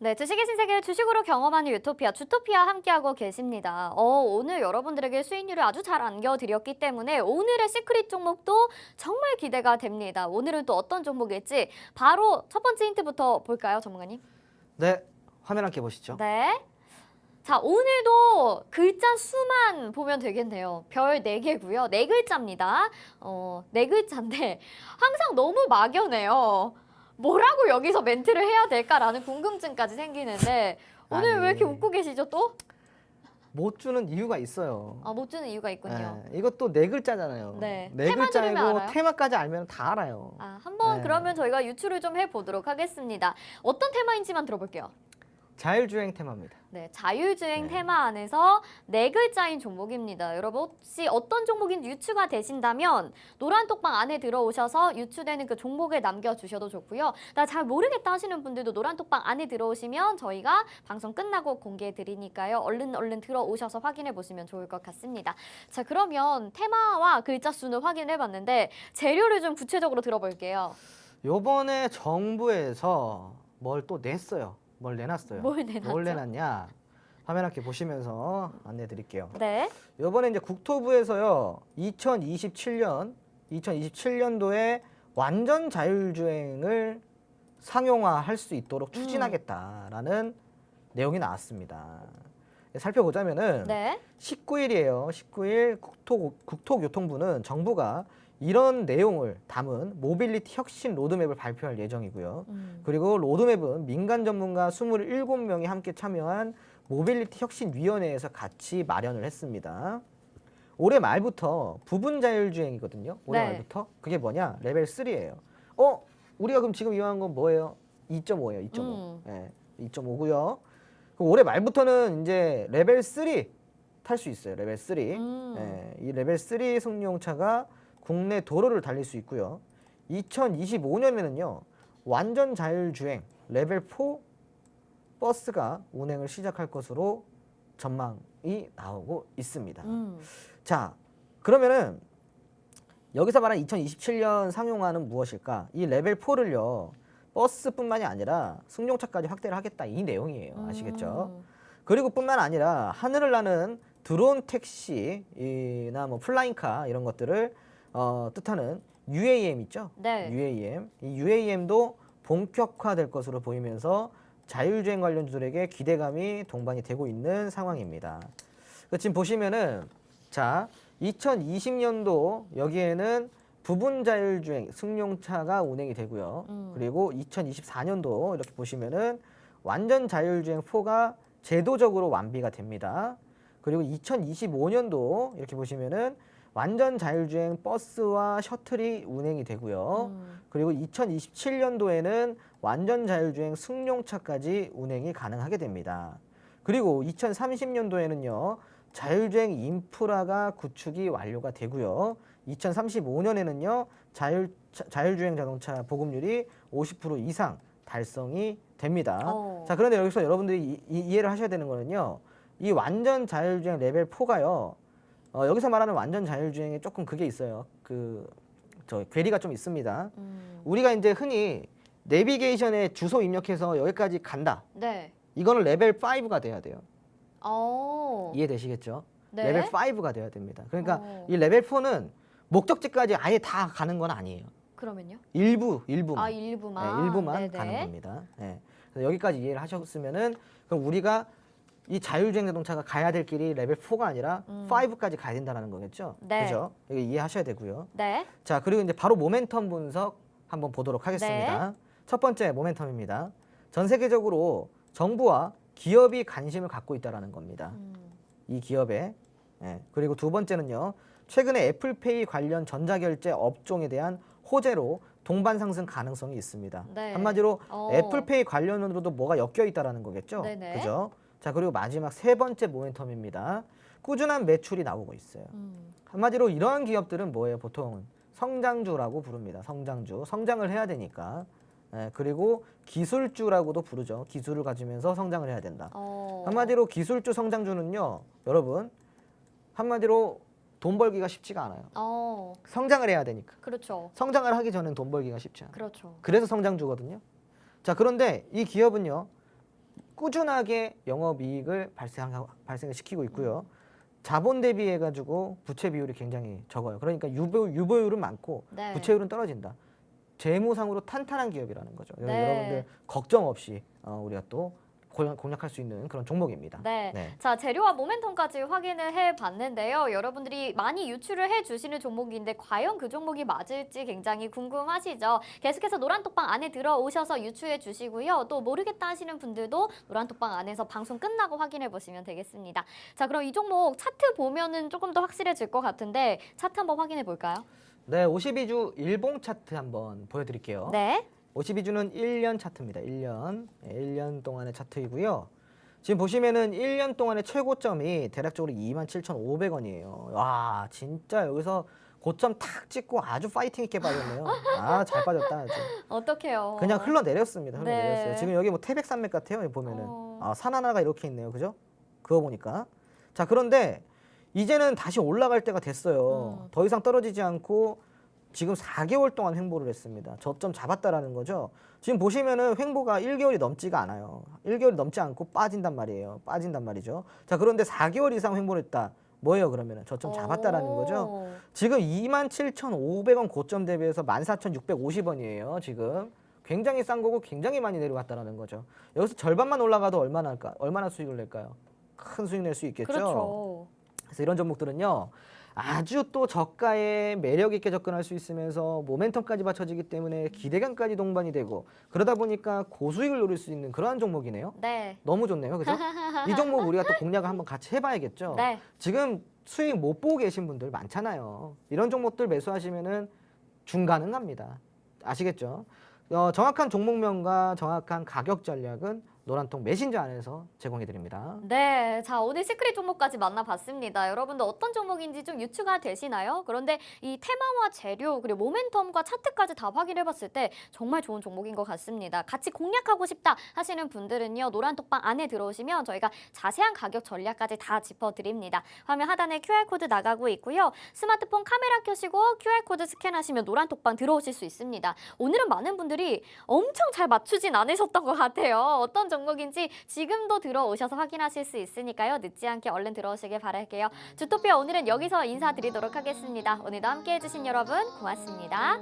네, 주식의 신세계를 주식으로 경험하는 유토피아, 주토피아 함께하고 계십니다. 어, 오늘 여러분들에게 수익률을 아주 잘 안겨드렸기 때문에 오늘의 시크릿 종목도 정말 기대가 됩니다. 오늘은 또 어떤 종목일지 바로 첫 번째 힌트부터 볼까요, 전문가님? 네, 화면 함께 보시죠. 네. 자, 오늘도 글자 수만 보면 되겠네요. 별 4개고요. 네 글자입니다. 어, 네 글자인데 항상 너무 막연해요. 뭐라고 여기서 멘트를 해야 될까라는 궁금증까지 생기는데 오늘 아니. 왜 이렇게 웃고 계시죠 또? 못 주는 이유가 있어요. 아, 못 주는 이유가 있군요. 네, 이것도 네 글자잖아요. 네, 네 테마 글자이고 알아요? 테마까지 알면 다 알아요. 아, 한번 네. 그러면 저희가 유추를 좀 해보도록 하겠습니다. 어떤 테마인지만 들어볼게요. 자율주행 테마입니다. 네, 자율주행 네. 테마 안에서 네 글자인 종목입니다. 여러분 혹시 어떤 종목인지 유추가 되신다면 노란 톡방 안에 들어오셔서 유추되는 그 종목을 남겨주셔도 좋고요. 나 잘 모르겠다 하시는 분들도 노란 톡방 안에 들어오시면 저희가 방송 끝나고 공개해 드리니까요. 얼른 얼른 들어오셔서 확인해 보시면 좋을 것 같습니다. 자, 그러면 테마와 글자 수는 확인해 봤는데 재료를 좀 구체적으로 들어볼게요. 요번에 정부에서 뭘 또 냈어요. 뭘 내놨어요. 뭘 내놨죠? 뭘 내놨냐? 화면 함께 보시면서 안내 드릴게요. 네. 요번에 이제 국토부에서요. 2027년 2027년도에 완전 자율주행을 상용화할 수 있도록 음. 추진하겠다라는 내용이 나왔습니다. 살펴보자면은 네. 19일이에요. 19일 국토, 국토교통부는 정부가 이런 내용을 담은 모빌리티 혁신 로드맵을 발표할 예정이고요. 음. 그리고 로드맵은 민간 전문가 27명이 함께 참여한 모빌리티 혁신위원회에서 같이 마련을 했습니다. 올해 말부터 부분 자율주행이거든요. 올해 네. 말부터 그게 뭐냐? 레벨 3예요. 어? 우리가 그럼 지금 이용한 건 뭐예요? 2.5예요. 2.5. 음. 예, 2.5고요. 올해 말부터는 이제 레벨 3 탈 수 있어요. 레벨 3. 음. 예, 이 레벨 3 승용차가 국내 도로를 달릴 수 있고요. 2025년에는요. 완전 자율주행 레벨 4 버스가 운행을 시작할 것으로 전망이 나오고 있습니다. 음. 자, 그러면은 여기서 말한 2027년 상용화는 무엇일까? 이 레벨 4를요. 버스뿐만이 아니라 승용차까지 확대를 하겠다 이 내용이에요. 아시겠죠? 음. 그리고 뿐만 아니라 하늘을 나는 드론 택시나 뭐 플라잉카 이런 것들을 어, 뜻하는 UAM 있죠? 네. UAM. 이 UAM도 본격화될 것으로 보이면서 자율주행 관련주들에게 기대감이 동반이 되고 있는 상황입니다. 그 지금 보시면은 자 2020년도 여기에는 부분 자율주행 승용차가 운행이 되고요. 음. 그리고 2024년도 이렇게 보시면은 완전 자율주행 4가 제도적으로 완비가 됩니다. 그리고 2025년도 이렇게 보시면은 완전 자율주행 버스와 셔틀이 운행이 되고요. 음. 그리고 2027년도에는 완전 자율주행 승용차까지 운행이 가능하게 됩니다. 그리고 2030년도에는요. 자율주행 인프라가 구축이 완료가 되고요. 2035년에는요. 자율 자- 자율주행 자동차 보급률이 50% 이상 달성이 됩니다. 어. 자, 그런데 여기서 여러분들이 이, 이- 이해를 하셔야 되는 거는요. 이 완전 자율주행 레벨 4가요. 어, 여기서 말하는 완전 자율주행에 조금 그게 있어요. 그 저 괴리가 좀 있습니다. 음. 우리가 이제 흔히 내비게이션에 주소 입력해서 여기까지 간다. 네. 이거는 레벨 5가 돼야 돼요. 어. 이해되시겠죠? 네. 레벨 5가 돼야 됩니다. 그러니까 어. 이 레벨 4는 목적지까지 아예 다 가는 건 아니에요. 그러면요? 일부, 일부만. 아 일부만. 네, 일부만 네네. 가는 겁니다. 네. 그래서 여기까지 이해를 하셨으면은 그럼 우리가 이 자율주행 자동차가 가야 될 길이 레벨 4가 아니라 음. 5까지 가야 된다는 거겠죠? 네. 그죠? 여기 이해하셔야 되고요. 네. 자, 그리고 이제 바로 모멘텀 분석 한번 보도록 네. 하겠습니다. 첫 번째 모멘텀입니다. 전 세계적으로 정부와 기업이 관심을 갖고 있다라는 겁니다. 음. 이 기업에. 예. 그리고 두 번째는요. 최근에 애플페이 관련 전자결제 업종에 대한 호재로 동반 상승 가능성이 있습니다. 네. 한마디로 어. 애플페이 관련으로도 뭐가 엮여 있다라는 거겠죠. 네네. 그죠? 자, 그리고 마지막 세 번째 모멘텀입니다. 꾸준한 매출이 나오고 있어요. 음. 한마디로 이러한 기업들은 뭐예요? 보통 성장주라고 부릅니다. 성장주. 성장을 해야 되니까. 예, 그리고 기술주라고도 부르죠. 기술을 가지면서 성장을 해야 된다. 어. 한마디로 기술주 성장주는요. 여러분 한마디로 돈 벌기가 쉽지가 않아요. 어. 성장을 해야 되니까. 그렇죠. 성장을 하기 전엔 돈 벌기가 쉽지 않아요. 그렇죠. 그래서 성장주거든요. 자, 그런데 이 기업은요. 꾸준하게 영업이익을 발생 발생을 시키고 있고요. 자본 대비해 가지고 부채 비율이 굉장히 적어요. 그러니까 유보 유보율은 많고 네. 부채율은 떨어진다. 재무상으로 탄탄한 기업이라는 거죠. 네. 여러분들 걱정 없이 어, 우리가 또 공- 공략할 수 있는 그런 종목입니다. 네. 네. 자, 재료와 모멘텀까지 확인을 해 봤는데요. 여러분들이 많이 유출을 해 주시는 종목인데 과연 그 종목이 맞을지 굉장히 궁금하시죠? 계속해서 노란톡방 안에 들어오셔서 유추해 주시고요. 또 모르겠다 하시는 분들도 노란톡방 안에서 방송 끝나고 확인해 보시면 되겠습니다. 자, 그럼 이 종목 차트 보면은 조금 더 확실해질 것 같은데 차트 한번 확인해 볼까요? 네, 52주 일봉 차트 한번 보여드릴게요. 네. 52주는 1년 차트입니다. 1년. 네, 1년 동안의 차트이고요. 지금 보시면은 1년 동안의 최고점이 대략적으로 27,500원이에요. 와, 진짜 여기서 고점 탁 찍고 아주 파이팅 있게 빠졌네요. 아, 잘 빠졌다. 아주. 어떡해요? 그냥 흘러내렸습니다. 흘러내렸어요. 네. 지금 여기 뭐 태백산맥 같아요. 여기 보면은. 어. 아, 산 하나가 이렇게 있네요. 그죠? 그거 보니까. 자, 그런데 이제는 다시 올라갈 때가 됐어요. 음. 더 이상 떨어지지 않고 지금 4개월 동안 횡보를 했습니다. 저점 잡았다라는 거죠. 지금 보시면은 횡보가 1개월이 넘지가 않아요. 1개월이 넘지 않고 빠진단 말이에요. 빠진단 말이죠. 자, 그런데 4개월 이상 횡보를 했다. 뭐예요, 그러면은? 저점 잡았다라는 거죠. 오. 지금 27,500원 고점 대비해서 14,650원이에요. 지금 굉장히 싼 거고 굉장히 많이 내려갔다라는 거죠. 여기서 절반만 올라가도 얼마나 할까? 얼마나 수익을 낼까요? 큰 수익 낼 수 있겠죠. 그렇죠. 그래서 이런 종목들은요. 아주 또 저가에 매력 있게 접근할 수 있으면서 모멘텀까지 받쳐지기 때문에 기대감까지 동반이 되고 그러다 보니까 고수익을 노릴 수 있는 그러한 종목이네요. 네. 너무 좋네요. 그죠? 이 종목 우리가 또 공략을 한번 같이 해봐야겠죠. 네. 지금 수익 못 보고 계신 분들 많잖아요. 이런 종목들 매수하시면은 중간은 갑니다. 아시겠죠? 어, 정확한 종목명과 정확한 가격 전략은 노란통 메신저 안에서 제공해 드립니다. 네, 자 오늘 시크릿 종목까지 만나봤습니다. 여러분들 어떤 종목인지 좀 유추가 되시나요? 그런데 이 테마와 재료 그리고 모멘텀과 차트까지 다 확인해봤을 때 정말 좋은 종목인 것 같습니다. 같이 공략하고 싶다 하시는 분들은요 노란톡방 안에 들어오시면 저희가 자세한 가격 전략까지 다 짚어드립니다. 화면 하단에 QR 코드 나가고 있고요. 스마트폰 카메라 켜시고 QR 코드 스캔하시면 노란톡방 들어오실 수 있습니다. 오늘은 많은 분들이 엄청 잘 맞추진 않으셨던 것 같아요. 어떤 종목인지 지금도 들어오셔서 확인하실 수 있으니까요. 늦지 않게 얼른 들어오시길 바랄게요. 주토피아 오늘은 여기서 인사드리도록 하겠습니다. 오늘도 함께 해 주신 여러분 고맙습니다.